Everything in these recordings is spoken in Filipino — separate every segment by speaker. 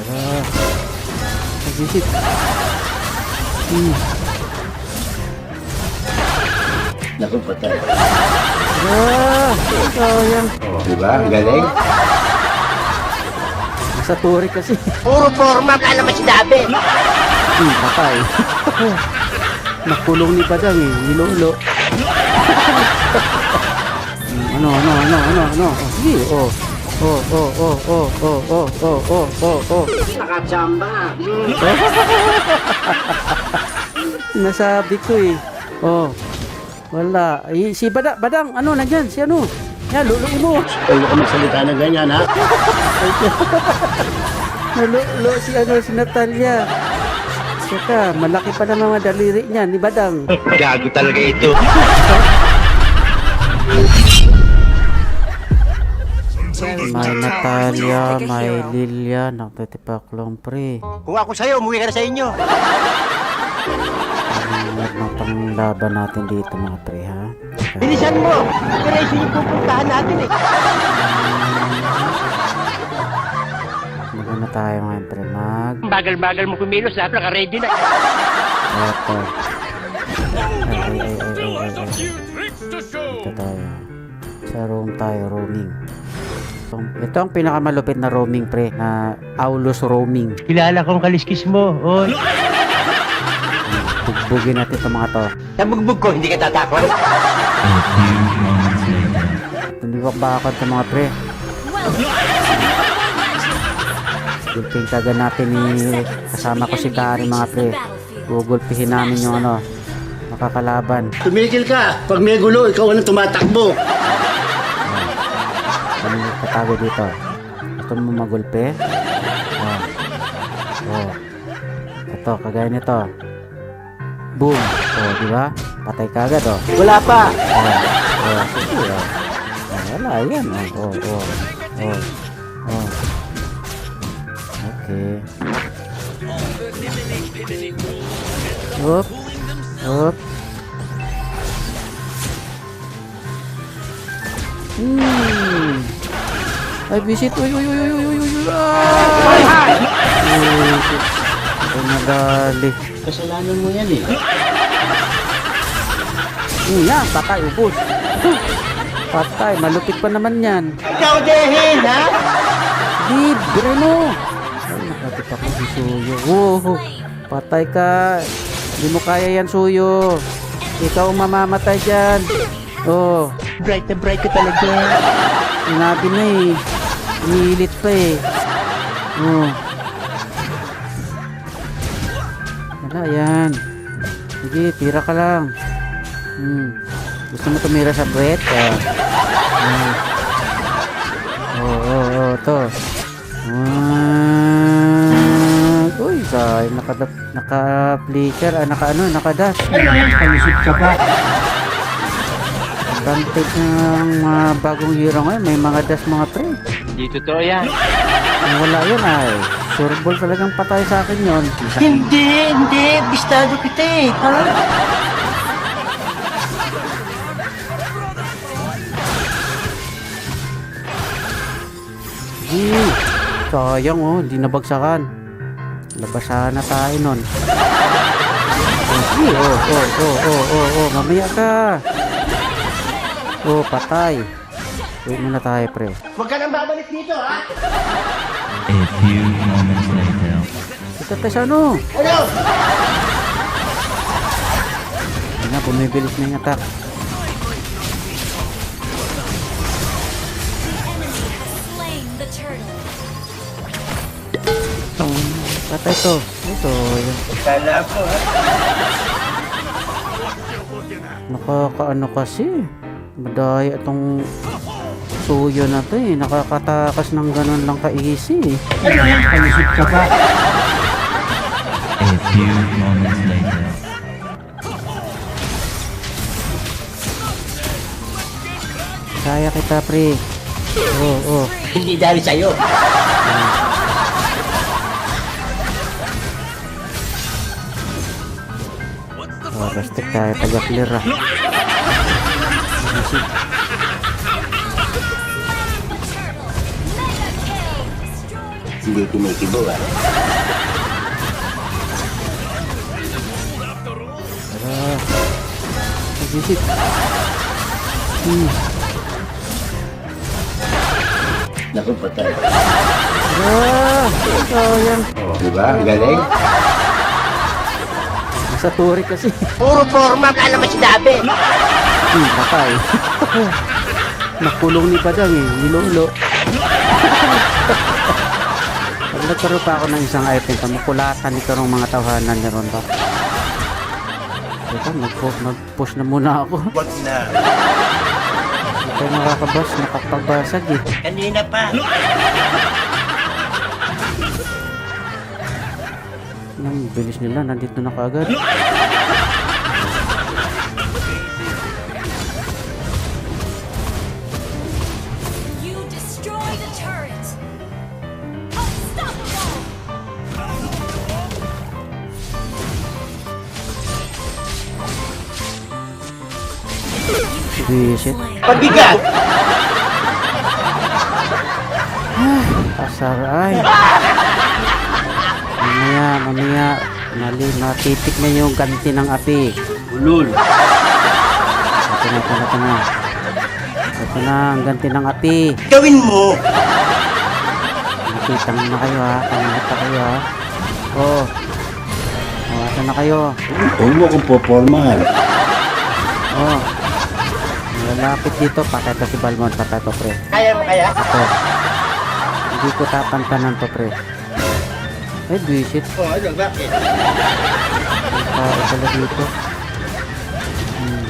Speaker 1: Tara. Nag-visit. Hmm.
Speaker 2: Naku, patay.
Speaker 1: Ah, sayang.
Speaker 2: Oh, di ba? Ang galing.
Speaker 1: Sa turi kasi.
Speaker 3: Puro forma ka naman sinabi.
Speaker 1: Hmm, patay. Nakulong ni Badang eh. Nilolo. Ano, ano, ano, ano, ano. Oh, sige, oh. Oh, oh, oh, oh, oh, oh, oh, oh, oh, oh.
Speaker 3: Nakachamba.
Speaker 1: Nasabi ko eh. Oh. Wala. Ay, si Badang, Badang, ano, nandyan, si ano? Yan, luluin mo.
Speaker 2: Huwag ka magsalita na ganyan, ha?
Speaker 1: Nalulo si ano, si Natalia. Saka, malaki pa na mga daliri niya, ni Badang.
Speaker 3: Gago talaga ito.
Speaker 1: May Natalia, may Lilia, nagtitipaklong pre.
Speaker 3: Kung ako sa'yo, umuwi ka na sa inyo.
Speaker 1: Ano ang panglaban natin dito mga pre ha?
Speaker 3: Bilisan mo. Operation yung pupuntahan natin eh.
Speaker 1: Magano tayo mga pre, mag...
Speaker 3: Bagal-bagal mo kumilos, lahat naka-ready na.
Speaker 1: Eto. Ay, ay, ay, ay, ay, ay, ay. Ito tayo. Sa room tayo, roaming. Itong- Ito ang pinakamalupit na roaming pre, na Aulus roaming.
Speaker 3: Kilala kong kaliskis mo. Oy.
Speaker 1: Bugbugin natin itong mga to.
Speaker 3: Sa bugbog ko, hindi ka tatakot.
Speaker 1: Hindi ko bakit sa mga pre. Gulping taga natin ni kasama ko si Kari mga pre. Gugulpihin namin yung ano, makakalaban.
Speaker 2: Tumigil ka. Pag may gulo, ikaw ang tumatakbo.
Speaker 1: Katago dito? Gusto mo magulpe? Oh. Oh. Ito, kagaya nito. Boom. Oh, di ba? Patay ka agad, oh.
Speaker 3: Wala pa.
Speaker 1: Oh, oh, sige, oh. Oh, wala, yan, oh. Oh, oh. Oh. Oh. Okay. Up. Up. Hmm. Ay, visit. Uy, uy, uy, uy, uy, uy, uy, uy. Ay! Uy, Ay, nagali.
Speaker 2: Kasalanan mo yan, eh.
Speaker 1: Hmm, yan, patay, ubos. Patay, malupit pa naman yan.
Speaker 3: Ikaw dehin, ha?
Speaker 1: Libre mo! Ay, nakapit ako si Suyo. Oh, patay ka. Hindi mo kaya yan, Suyo. Ikaw mamamatay dyan. Oh,
Speaker 3: Bright na bright ka talaga.
Speaker 1: sinabi na eh. Inilit pa eh. Oh. Wala yan. Sige, tira ka lang. Hmm. Gusto mo tumira sa puwet? Ah. Ah. Oo, oo, oo, to. Ah, uy, say, naka naka-flicker, ah, naka ano, naka-dash.
Speaker 2: Palusot ka pa.
Speaker 1: Advantage ng mga bagong hero ngayon, may mga dash mga pre.
Speaker 3: Hindi totoo yan.
Speaker 1: Kung wala yun ay, sure ball talagang patay sa akin yun.
Speaker 3: Hindi, hindi. Bistado kita eh. Ha?
Speaker 1: Gee, sayang oh, di nabagsakan. Labasahan na tayo nun. Oh, oh, oh, oh, oh, oh, oh, mamaya ka. Oh, patay. Wait muna tayo, pre.
Speaker 3: Huwag ka nang babalik dito, ha?
Speaker 4: A few moments later.
Speaker 1: Ito tayo sa ano?
Speaker 3: Ano?
Speaker 1: Hindi na, bumibilis na yung attack. Itong, patay to. Ito, yun.
Speaker 3: Kala ko, ha?
Speaker 1: Nakakaano kasi. Madaya itong suyo na to eh. Nakakatakas ng ganun lang ka-easy eh.
Speaker 2: Palusot ka pa.
Speaker 4: A few moments later.
Speaker 1: Kaya kita, pre. Oo, oo.
Speaker 3: Hindi dahil sa'yo.
Speaker 1: Oh, rustic tayo. Taga-clear ah.
Speaker 2: Hindi kumikibo ah.
Speaker 1: Tara. Nagsisit. Hmm.
Speaker 2: Naku, patay.
Speaker 1: Ah,
Speaker 2: ikaw yan. Oh, diba? Galing.
Speaker 1: Sa turi kasi.
Speaker 3: Puro forma, kala mo sinabi.
Speaker 1: Hmm, patay. Nakulong ni Badang eh. Nilulo. Pag nagkaroon pa ako ng isang item, pamukulatan ni karong mga tawanan niya ron ba? Teka, mag- mag-push na muna ako.
Speaker 3: Wag na.
Speaker 1: Hindi tayo makakabas, nakapagbasag eh.
Speaker 3: Kanina pa.
Speaker 1: Nang bilis nila, nandito na kaagad. Visit.
Speaker 3: Pabigat.
Speaker 1: Asar ay. Mamaya, mamaya. Mali, matitik na yung ganti ng api.
Speaker 2: Ulul.
Speaker 1: Ito na, ito na, ito na. Ito na, ang ganti ng api.
Speaker 3: Gawin mo.
Speaker 1: Nakitang na kayo ha. Kanina pa kayo ha. Oh. Oh, asa na kayo?
Speaker 2: Huwag mo kong popormahan.
Speaker 1: Oh. Malapit dito. Patay to si Balmond. Patay to, pre.
Speaker 3: Kaya mo kaya?
Speaker 1: Ito. Hindi ko tapantanan to, pre. Ay, visit.
Speaker 3: Oh, ano, bakit?
Speaker 1: Tao pala dito. Hmm.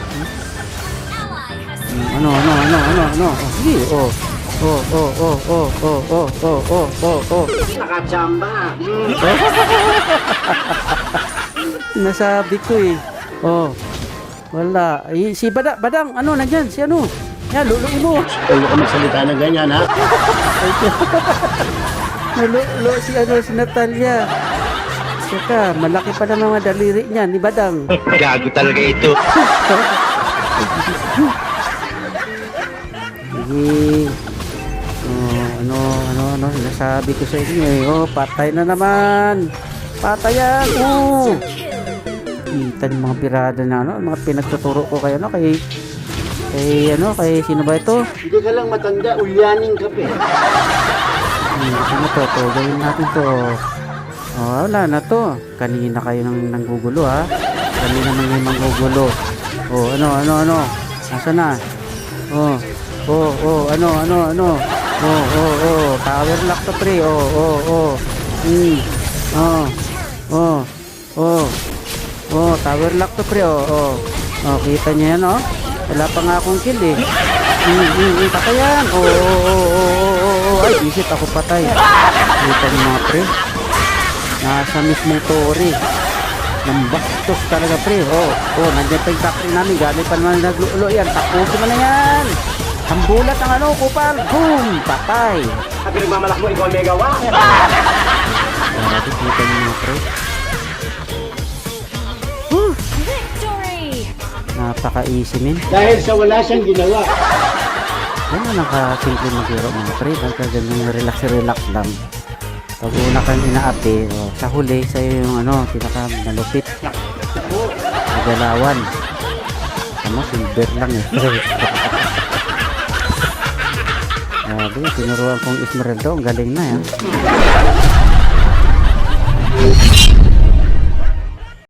Speaker 1: Hmm, Ano, ano, ano, ano, ano? Oh, sige, oh. Oh, oh, oh, oh, oh, oh, oh, oh, oh, oh.
Speaker 2: Nakachamba.
Speaker 1: Nasabi ko eh. Oh. Wala. Ay, si Badang, Badang, ano, nandyan, si ano? Yan, luluin mo.
Speaker 2: Huwag ka magsalita na ganyan ha.
Speaker 1: Nalulo si ano, si Natalia. Saka, malaki pa ng mga daliri niya, ni Badang.
Speaker 3: Gago talaga ito.
Speaker 1: Sige. Oh, ano, ano, ano, sinasabi ko sa inyo eh. Oh, patay na naman. Patayan. Oh. Kita ng mga pirada na ano, mga pinagtuturo ko kayo, no, kay, kay, ano, kay, sino ba ito?
Speaker 2: Hindi ka lang matanda, ulyaning ka pa eh.
Speaker 1: Hmm, ano to, to, gawin natin to. Oh, wala na to. Kanina kayo nang nanggugulo, ha? Kanina nang yung manggugulo. Oh, ano, ano, ano? Asa na? Oh, oh, oh, ano, ano, ano? Oh, oh, oh, tower lock to pre. Oh, oh, oh. Hmm. Oh, oh, oh. Oh, tower lock to pre. Oh, oh. Oh, kita niyo yan, oh. Wala pa nga akong kill, eh. Hmm, hmm, hmm, patayan. Oh, oh, oh, oh, oh, oh, oh. Ay, isip ako patay. Kita niyo mga pre. Nasa mismong tori. Ng bastos talaga pre. Oh, oh, nandiyan pa yung factory namin. Gamit pa naman naglulo yan. Tapusin mo na yan. Ang bulat ang ano, kupal. Boom! Patay.
Speaker 3: Sabi nagmamalak mo, ikaw ang megawa.
Speaker 1: Napaka-easy, min.
Speaker 2: Dahil sa wala siyang ginawa.
Speaker 1: Yan na nakasimple maglaro mga pre. Basta ganun relax-relax lang. Pag una kang inaapi, oh, sa huli, sa'yo yung ano, pinaka malupit. Nagalawan. Ano, silver lang eh. Grabe, tinuruan kong Esmeralda. Ang galing na yan.